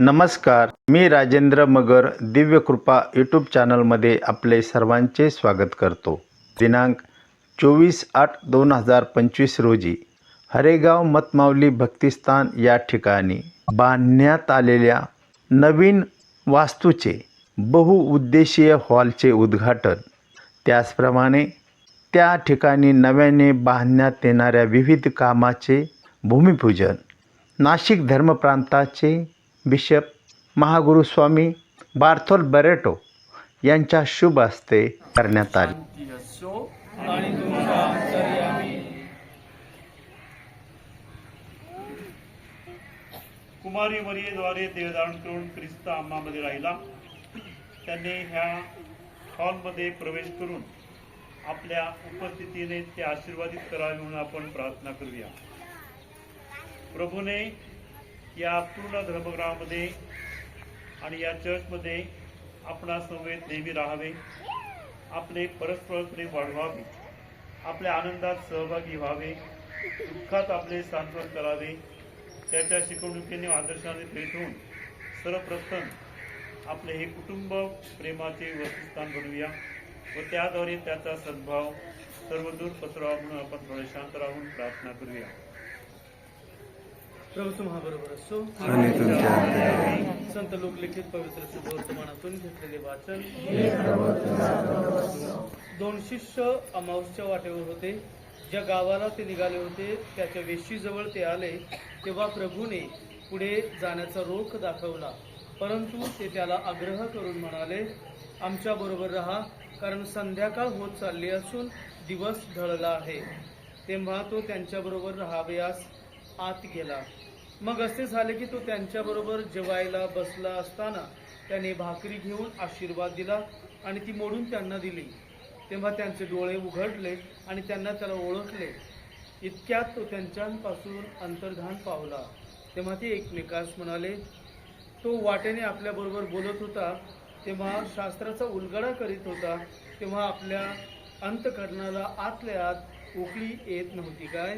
नमस्कार मी राजेंद्र मगर दिव्यकृपा यूट्यूब चॅनलमध्ये आपले सर्वांचे स्वागत करतो. दिनांक चोवीस आठ दोन हजार पंचवीस रोजी हरेगाव मतमावली भक्तिस्थान या ठिकाणी बांधण्यात आलेल्या नवीन वास्तूचे बहुउद्देशीय हॉलचे उद्घाटन. त्याचप्रमाणे त्या ठिकाणी नव्याने बांधण्यात येणाऱ्या विविध कामाचे भूमिपूजन नाशिक धर्मप्रांताचे बिशप महागुरुस्वामी बार्थोल बरेटो यांच्या शुभ हस्ते करण्यात आले. कुमारी मरियेद्वारे देहधारण करून ख्रिस्त आम्हामध्ये राहिला. त्यांनी ह्या हॉलमध्ये प्रवेश करून आपल्या उपस्थितीने ते आशीर्वादित करावे म्हणून आपण प्रार्थना करूया. प्रभूने या पूर्ण धर्मग्रहामध्ये आणि या चर्चमध्ये आपणा समवेत नेहमी राहावे आपले परस्पर प्रेम वाढवावे आपल्या आनंदात सहभागी व्हावे दुःखात आपले सांत्वन करावे. त्याच्या शिकवणुकीने आदर्शाने प्रेरित होऊन सर्वप्रथम आपले हे कुटुंब प्रेमाचे वस्तुस्थान बनवूया व त्याद्वारे त्याचा सद्भाव सर्वदूर पसरावा म्हणून आपण थोडे शांत राहून प्रार्थना करूया. प्रभू तुम्हा बरोबर असो. आणि तुमच्या अंतर्यामी. संत लोक लिखित पवित्र शुभ वर्तमानातून घेतलेले वाचन. दोन शिष्य अमावसच्या वाटेवर होते. ज्या गावाला ते निघाले होते त्याच्या वेशीजवळ ते आले. तेव्हा प्रभूने पुढे जाण्याचा रोख दाखवला. परंतु ते त्याला आग्रह करून म्हणाले आमच्या बरोबर राहा कारण संध्याकाळ होत चालली असून दिवस ढळला आहे. तेव्हा तो त्यांच्याबरोबर राहावयास आत गेला. मग असे झाले की तो त्यांच्याबरोबर जेवायला बसला असताना त्याने भाकरी घेऊन आशीर्वाद दिला आणि ती मोडून त्यांना दिली. तेव्हा त्यांचे डोळे उघडले आणि त्यांना त्याला ओळखले. इतक्यात तो त्यांच्यापासून अंतर्धान पावला. तेव्हा ते एकमेकास म्हणाले तो वाटेने आपल्याबरोबर बोलत होता. तेव्हा शास्त्राचा उलगडा करीत होता. तेव्हा आपल्या अंतकरणाला आतल्या आत उकळी येत नव्हती काय?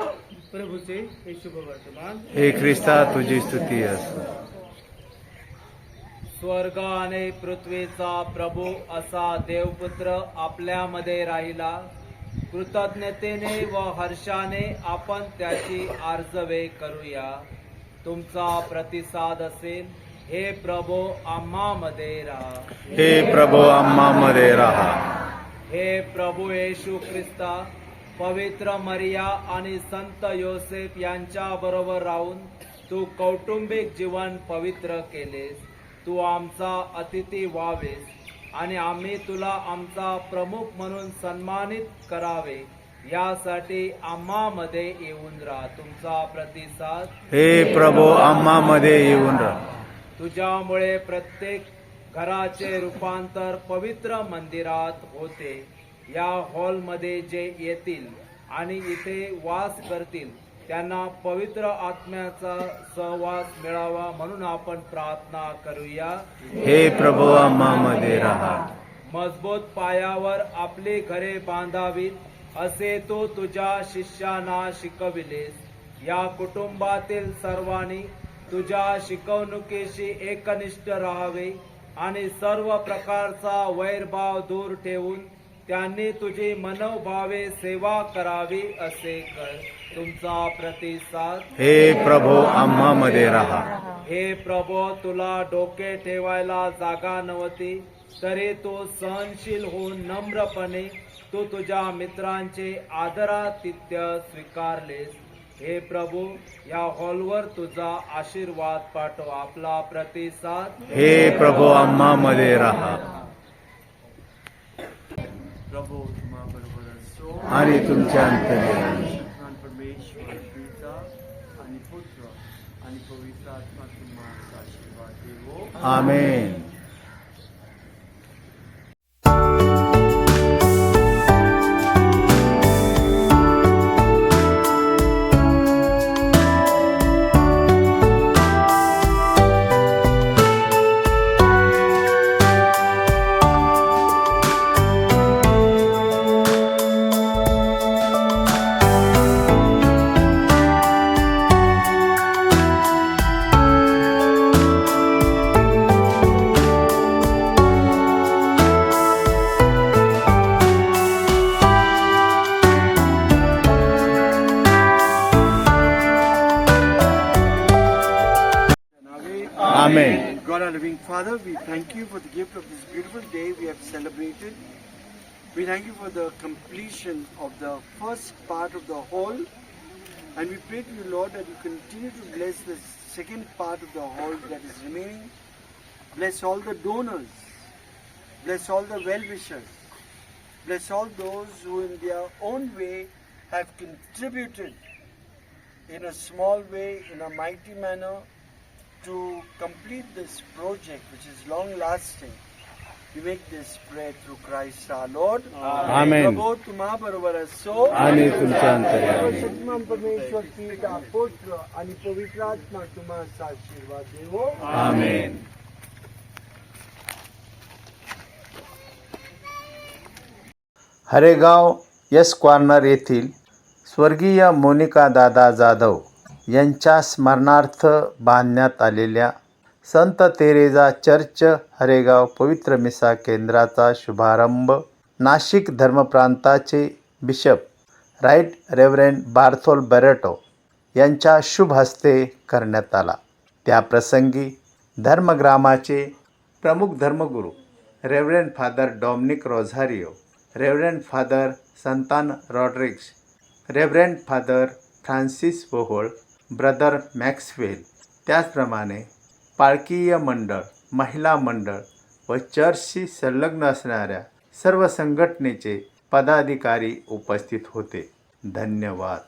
प्रभूचे हे शुभ वर्तमान हे ख्रिस्ता तुझी स्तुती असो. स्वर्ग आणि पृथ्वीचा प्रभू असा देवपुत्र आपल्यामध्ये राहिला. कृतज्ञतेने व हर्षाने आपण त्याची आर्जवे करूया. तुमचा प्रतिसाद असेल हे प्रभू आम्हामध्ये राहा. हे प्रभू आम्हामध्ये राहा. हे प्रभू येशू ख्रिस्ता पवित्र मरिया आणि संत योसेफ यांच्या बरोबर राहून तू कौटुंबिक जीवन पवित्र केलेस. तू आमचा अतिथी व्हावेस आणि आम्ही तुला आमचा प्रमुख म्हणून सन्मानित करावे. यासाठी आम्हामध्ये येऊन राहा. तुमचा प्रतिसाद हे प्रभू आम्हामध्ये येऊन राहा. तुझ्यामुळे प्रत्येक घराचे रूपांतर पवित्र मंदिरात होते. या हॉलमध्ये जे येतील आणि इथे वास करतील त्यांना पवित्र आत्म्याचा सहवास मिळावा म्हणून आपण प्रार्थना करूया. हे प्रभू आम्हामध्ये राहा. मजबूत पायावर आपली घरे बांधावीत असे तो तुझ्या शिष्यांना शिकविलेस. या कुटुंबातील सर्वांनी तुझ्या शिकवणुकीशी एकनिष्ठ राहावे आणि सर्व प्रकारचा वैरभाव दूर ठेवून त्यांनी तुझी मनोभावे सेवा करावी असे कर. तुमचा प्रतिसाद हे प्रभू आम्हामध्ये राहा. हे प्रभो तुला डोके ठेवायला जागा नव्हती तरी तू सहनशील होऊन नम्रपणे तू तुझ्या मित्रांचे आदरातिथ्य स्वीकारलेस. हे प्रभू या हॉलवर तुझा आशीर्वाद पाठव. आपला प्रतिसाद हे प्रभू आम्हामध्ये राहा. प्रभू तुम्हा बरोबर असो आणि तुमच्या अंतर्यामी. महान परमेश्वर पिता आणि पुत्र आणि पवित्र आत्मा तुम्हाला आशीर्वाद देवो. आमेन. God, our living Father, we thank you for the gift of this beautiful day we have celebrated. We thank you for the completion of the first part of the whole. And we pray to you, Lord, that you continue to bless the second part of the whole that is remaining. Bless all the donors. Bless all the well wishers. Bless all those who, in their own way, have contributed in a small way, in a mighty manner, to complete this project which is long lasting. We make this prayer through Christ our Lord. Amen. प्रभो तुम्हा बरोबर असो आणि तुमच्या अंतर्यामी. सर्वशक्तिमान परमेश्वर पिता पुत्र आणि पवित्र आत्मा तुम्हाला आशीर्वाद देवो आमेन हरेगाव यस कॉर्नर येथील स्वर्गीय मोनिका दादा जाधव यांच्या स्मरणार्थ बांधण्यात आलेल्या संत तेरेजा चर्च हरेगाव पवित्र मिसा केंद्राचा शुभारंभ Nashik धर्मप्रांताचे bishop right reverend Barthol Barreto यांच्या शुभ हस्ते करण्यात आला. त्याप्रसंगी धर्मग्रामाचे प्रमुख धर्मगुरू reverend father Dominic Rosario reverend father Santan Rodrigues reverend father Francis Vohol brother Maxwell. त्याचप्रमाणे पाळकीय मंडळ महिला मंडळ व चर्चशी संलग्न असणाऱ्या सर्व संघटनेचे पदाधिकारी उपस्थित होते. धन्यवाद.